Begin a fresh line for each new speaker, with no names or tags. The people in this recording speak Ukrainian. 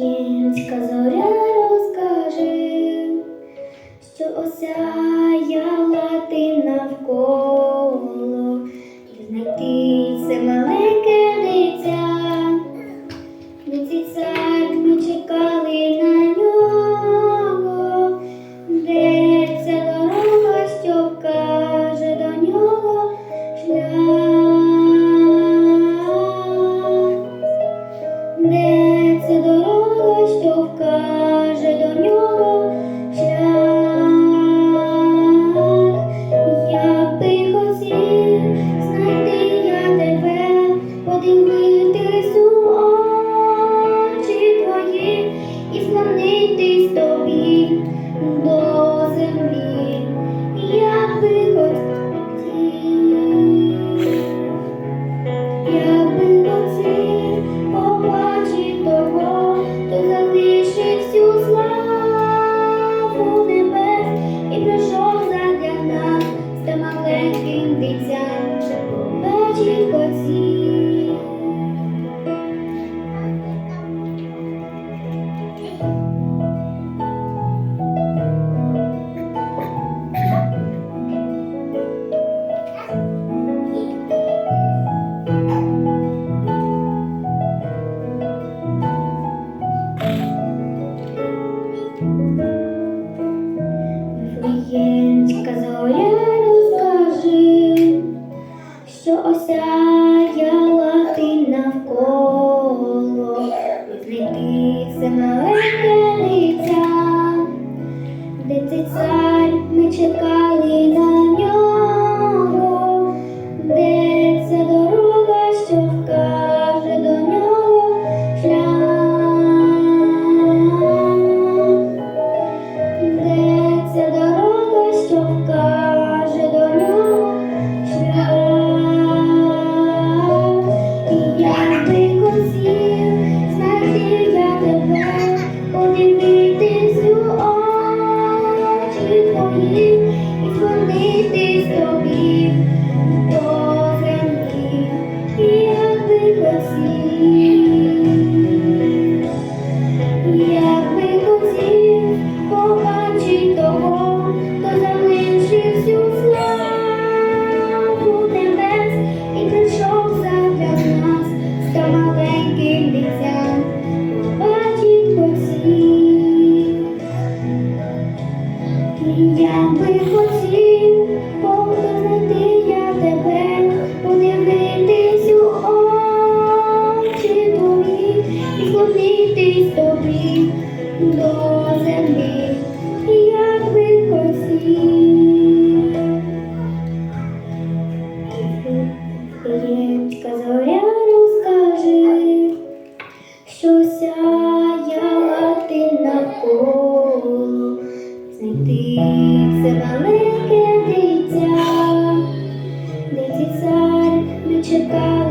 українська зоря розкаже, що осяяла ти навколо і знайти це мале. Oceano. Oh, dear, dear. тобі до землі, як би хотів. Ємська зоря розкажи, що сяяла ти навколо, знайти це маленьке дитя, де цар не чекав.